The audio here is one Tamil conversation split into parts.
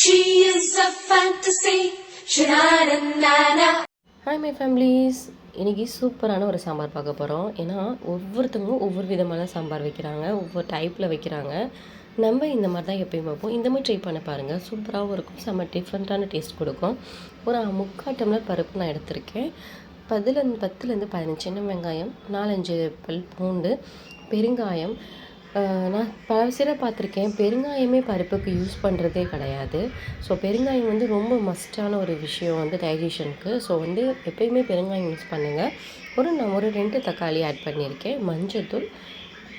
She is a fantasy. Hi my families இன்றைக்கி சூப்பரான ஒரு சாம்பார் பார்க்க போகிறோம் ஏன்னா ஒவ்வொருத்தங்களும் ஒவ்வொரு விதமான சாம்பார் வைக்கிறாங்க ஒவ்வொரு டைப்பில் வைக்கிறாங்க. நம்ம இந்த மாதிரி தான் எப்பயும் வைப்போம் இந்த மாதிரி ட்ரை பண்ண பாருங்கள் சூப்பராகவும் இருக்கும். செம்ம டிஃப்ரெண்ட்டான டேஸ்ட் கொடுக்கும். ஒரு முக்கால் டம்ளர் பருப்பு நான் எடுத்திருக்கேன். பதிலேருந்து பத்துலேருந்து பதினஞ்சு சின்ன வெங்காயம் நாலஞ்சு பல் பூண்டு பெருங்காயம் நான் பல சில பார்த்துருக்கேன். பெருங்காயமே பருப்புக்கு யூஸ் பண்ணுறதே கிடையாது. ஸோ பெருங்காயம் வந்து ரொம்ப மஸ்டான ஒரு விஷயம் வந்து டைஜஷனுக்கு ஸோ வந்து எப்பயுமே பெருங்காயம் யூஸ் பண்ணுங்கள் ஒரு நான் ஒரு ரெண்டு தக்காளி ஆட் பண்ணியிருக்கேன். மஞ்சத்தூள்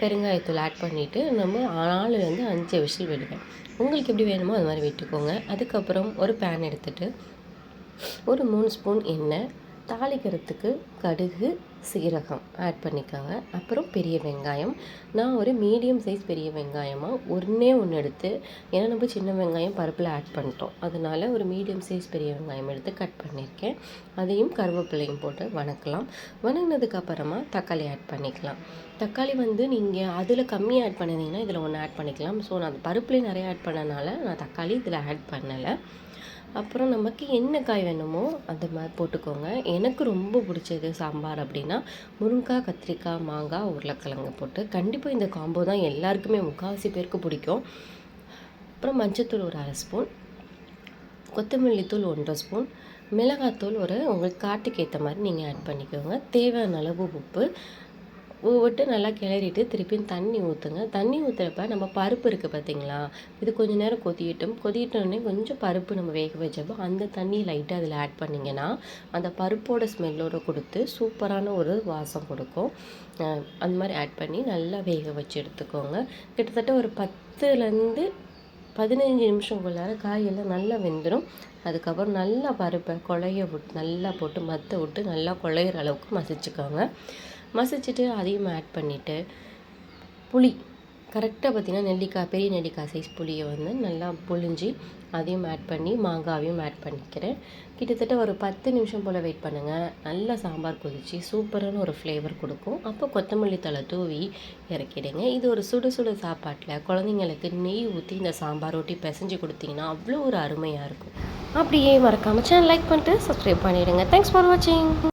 பெருங்காயத்தூள் ஆட் பண்ணிவிட்டு நம்ம நாலுலேருந்து அஞ்சு விசில் விடுவேன் உங்களுக்கு எப்படி வேணுமோ அது மாதிரி விட்டுக்கோங்க. அதுக்கப்புறம் ஒரு பேன் எடுத்துகிட்டு ஒரு மூணு ஸ்பூன் எண்ணெய் தாளிக்கிறதுக்கு கடுகு சீரகம் ஆட் பண்ணிக்கோங்க. அப்புறம் பெரிய வெங்காயம். நான் ஒரு மீடியம் சைஸ் பெரிய வெங்காயமாக ஒன்றே ஒன்று எடுத்து ஏன்னா நம்ம சின்ன வெங்காயம் பருப்பில் ஆட் பண்ணிட்டோம். அதனால ஒரு மீடியம் சைஸ் பெரிய வெங்காயம் எடுத்து கட் பண்ணியிருக்கேன் அதையும் கருவேப்பிலையும் போட்டு வணக்கலாம். வணங்கினதுக்கப்புறமா தக்காளி ஆட் பண்ணிக்கலாம். தக்காளி வந்து நீங்கள் அதில் கம்மியாக ஆட் பண்ணியிருந்தீங்கன்னா இதில் ஒன்று ஆட் பண்ணிக்கலாம். ஸோ நான் அது பருப்புலேயே நிறைய ஆட் பண்ணனால நான் தக்காளி இதில் ஆட் பண்ணலை. அப்புறம் நமக்கு என்ன காய் வேணுமோ அந்த மாதிரி போட்டுக்கோங்க. எனக்கு ரொம்ப பிடிச்சது சாம்பார் அப்படின்னா முருங்கைக்காய் கத்திரிக்காய் மாங்காய் உருளைக்கிழங்கு போட்டு கண்டிப்பாக இந்த காம்போ தான் எல்லாருக்குமே முக்கால்வாசி பேருக்கு பிடிக்கும். அப்புறம் மஞ்சத்தூள் ஒரு அரை ஸ்பூன் கொத்தமல்லி தூள் ஒன்றரை ஸ்பூன் மிளகாத்தூள் ஒரு உங்களுக்கு காட்டுக்கு ஏற்ற மாதிரி நீங்கள் ஆட் பண்ணிக்கோங்க. தேவையான அளவு உப்பு உப்பு விட்டு நல்லா கிளறிட்டு திருப்பியும் தண்ணி ஊற்றுங்க தண்ணி ஊற்றுறப்ப நம்ம பருப்பு இருக்குது பார்த்தீங்களா இது கொஞ்சம் நேரம் கொதியட்டும். கொதிட்டோடனே கொஞ்சம் பருப்பு நம்ம வேக வச்சப்போ அந்த தண்ணி லைட்டாக அதில் ஆட் பண்ணிங்கன்னா அந்த பருப்போட ஸ்மெல்லோடு கொடுத்து சூப்பரான ஒரு வாசம் கொடுக்கும். அந்த மாதிரி ஆட் பண்ணி நல்லா வேக வச்சு எடுத்துக்கோங்க. கிட்டத்தட்ட ஒரு பத்துலேருந்து பதினஞ்சு நிமிஷங்குள்ளார காயெல்லாம் நல்லா வெந்துடும் அதுக்கப்புறம் நல்லா பருப்பை குழைய விட்டு நல்லா போட்டு மத்த விட்டு நல்லா குழையிற அளவுக்கு மசிச்சுக்கோங்க. மசிச்சுட்டு அதையும் ஆட் பண்ணிவிட்டு புளி. கரெக்டாக பார்த்தீங்கன்னா நெல்லிக்காய் பெரிய நெல்லிக்காய் சைஸ் புளியை வந்து நல்லா புழிஞ்சி அதையும் ஆட் பண்ணி மாங்காவையும் ஆட் பண்ணிக்கிறேன். கிட்டத்தட்ட ஒரு பத்து நிமிஷம் போல் வெயிட் பண்ணுங்கள் நல்லா சாம்பார் கொதிச்சு சூப்பரான ஒரு ஃப்ளேவர் கொடுக்கும். அப்போ கொத்தமல்லி தழை தூவி இறக்கிடுங்க. இது ஒரு சுடு சுடு சாப்பாட்டில் குழந்தைங்களுக்கு நெய் ஊற்றி இந்த சாம்பார் ரொட்டி பிசைஞ்சு கொடுத்தீங்கன்னா அவ்வளோ ஒரு அருமையாக இருக்கும். அப்படியே மறக்காமல் சேனல் லைக் பண்ணிட்டு சப்ஸ்கிரைப் பண்ணிவிடுங்க தேங்க்ஸ் ஃபார் வாட்சிங்